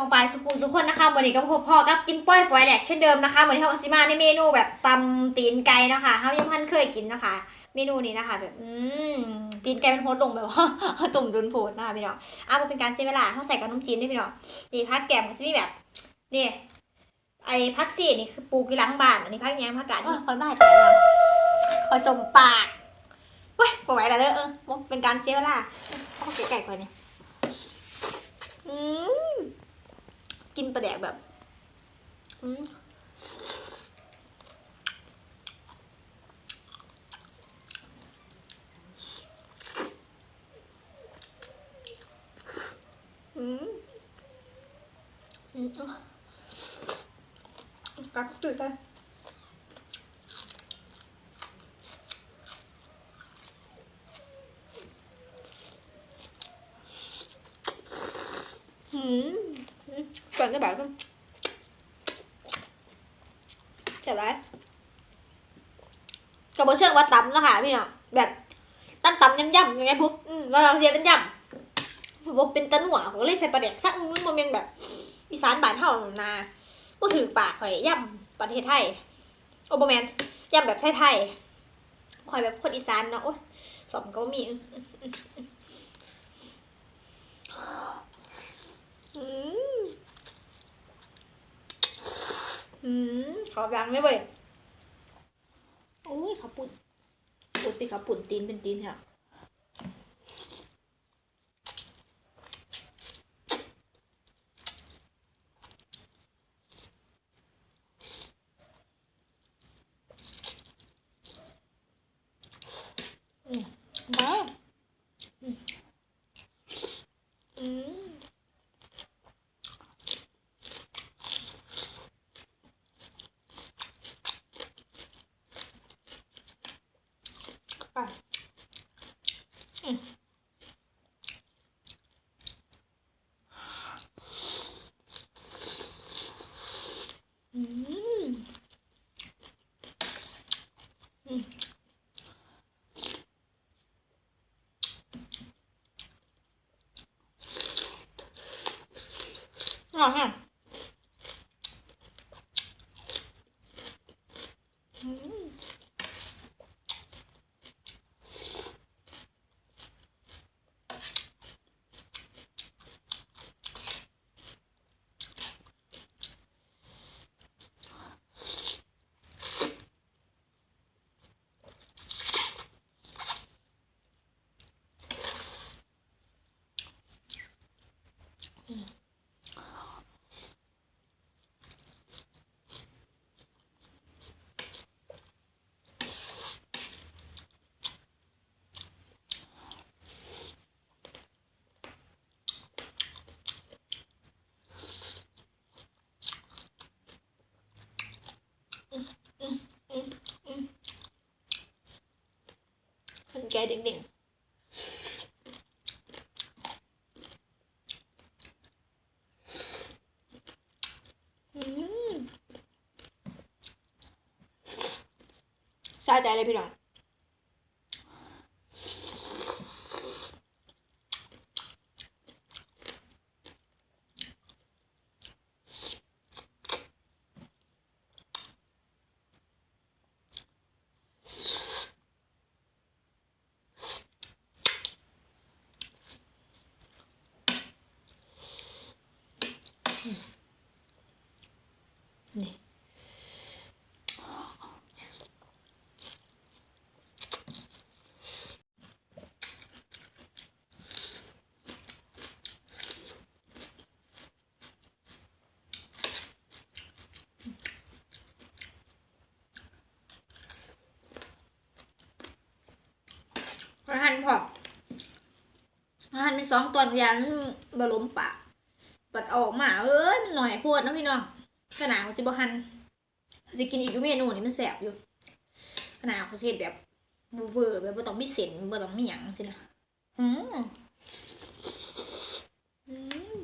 มองไปสุขุสุขคนนะคะวันนี้ก็พบพ่อกับกินป้อยฝอยแหลกเช่นเดิมนะคะวันนี้เขาก็สิมาในเมนูแบบตำตีนไก่นะคะเขายังพันเคยกินนะคะ เมนูนี้นะคะ แบบอืมตีนไก่เป็นโพดลงแบบว่าตุ่มดุนโพดนะคะพี่น้องอะมันเป็นการใช้เวลาเขาใส่กับน้ำจีนด้วยพี่น้องนี่พักแกมก็สิมีแบบนี่ไอ้พักซีนี่คือปลูกอยู่หลังบ้านอันนี้พักยังพักกาดนี่คอยมาให้ถ่ายเราคอยส่งปากเว้ยปล่อยแล้วเด้อเออบ่เป็นการเสียเวลาเอาไก่ๆก่อนเนี่ยอืม กินปลาแดกแบบอืมอืมอืมกัดตื่นเลยอืม ก่อนจะแบบก็เจ็บไรกับบเชิงว่าตำนะคะพี่เนาะแบบตำตำยำยำยังไงปุ๊บอืมแล้วเราเรียนเป็นยำปุ๊บเป็นตะหนัวเขาก็เลยใส่ปลาเด็กสักมันมันเป็นแบบอีสานบานเฮาหนูนาก็ถือปากข่อยยำประเทศไทย โอเบแมนยำแบบไทยๆข่อยแบบคนอีสานเนาะโอ้ยสองก็มีอืม อืมขอยังไม่เว้ยโอ้ยขับปุ่นปุ่นเป็นขับปุ่นตีนเป็นตีนเนี่ยอืมมาอืมอืม ไป อืมอืมอืมอร่อยฮะอืม คนแก่เด็กๆอืมสาใจเลยพี่น้อง นี่อาหารพอกอาหารเป็นสองตอนพยานบล้มปาก ปัดออกมาเอ้ยมันหน่อยโพดนะพี่น้องขนาดเขาจะบ่หันเขาจะกินอีกอยู่เมนูนี่มันแสบอยู่ขนาดเขาเฮ็ดแบบบูเวอร์แบบบ่ต้องมีเส้นบ่ต้องมีหยังสินะอืมอืม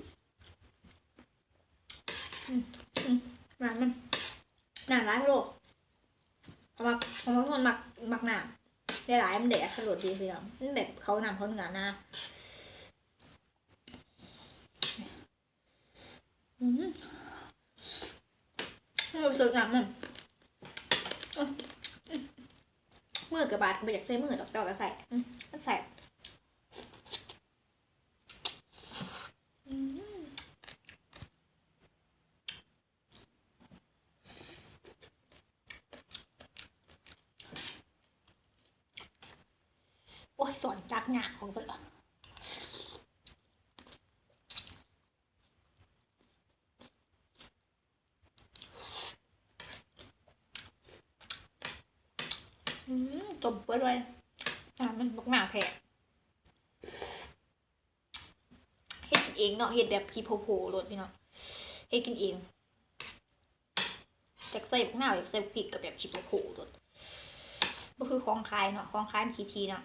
อืมอืมร้านมันหนาร้ายโลกเอามาเอามาคนหมักหมักหนาได้หลายมันเด็ดสลดดีพี่น้องมันแบบเขานำเขาเนื้อหน้า อืมสดงามมัเมื่อกับบาดไปจากเส้นเมื่อตอกดอกก็ใส่มันใส่โอ้ยสอนจักหนาของเปล่า จมเปื้อนเลยอะมันบกหนาแผลเฮ็ดกินเองเนาะเฮ็ดแบบคีโพโพโลดพี่เนาะเฮ็ดกินเองอยากใส่บกหนาอยากใส่พริกกับแบบคีโพโพโลดก็คือของคายเนาะของคายมันคีทีเนาะ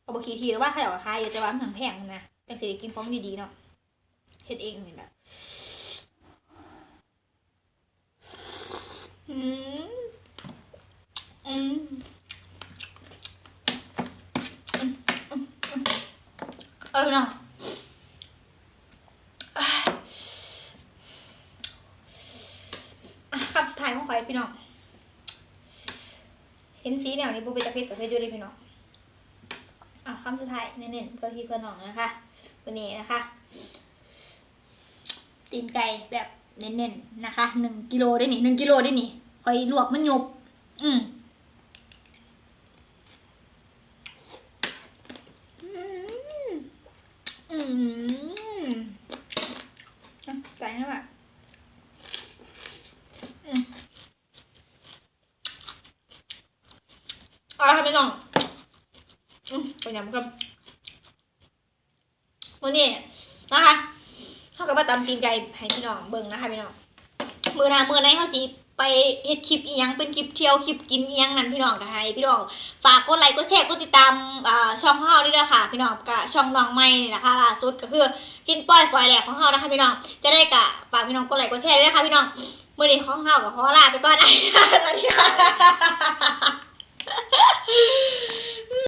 เอาบ่คีทีแล้วว่าถ้าอยากคายอยู่แต่ว่ามันถึงแพงนะจังสิได้กินของดีๆเนาะเฮ็ดเองนี่แบบอืม อืม เอาไปหน่อยอะคำสุดท้ายของใครพี่น้อง เห็นสีแนวนี้บูเป็นตะเพ็ดกับเพชรด้วยเลยพี่น้องอะคำสุดท้ายเน้นๆเพื่อพี่เพื่อน้องนะคะ วันนี้นะคะตีนไก่แบบเน้นๆนะคะหนึ่งกิโลได้นี่หนึ่งกิโลได้หนี่คอยลวกมันหยบ อืม อืม อืมอะใส่เข้าไปอืมเอะไม่ต้องอืมไปยำกันวันนี้นะคะเท่ากับว่าตำตีนไก่ให้พี่น้องเบิ่งนะคะพี่น้องมือหนามือไหนเขาสิ ไปเฮ็ดคลิปเอียงเป็นคลิปเที่ยวคลิปกินเอียงนั่นพี่น้องก็ให้พี่น้องฝากกดไลค์กดแชร์กดติดตามช่องเฮาด้วยนะคะพี่น้องกับช่องน้องใหม่นี่นะคะล่าสุดก็คือกินป้อยฝอยแหลกของเฮานะคะพี่น้องจะได้กะฝากพี่น้องกดไลค์กดแชร์ด้วยนะคะพี่น้องมื้อนี้ของเฮากับขอลาไปก่อนสวัสดีค่ะ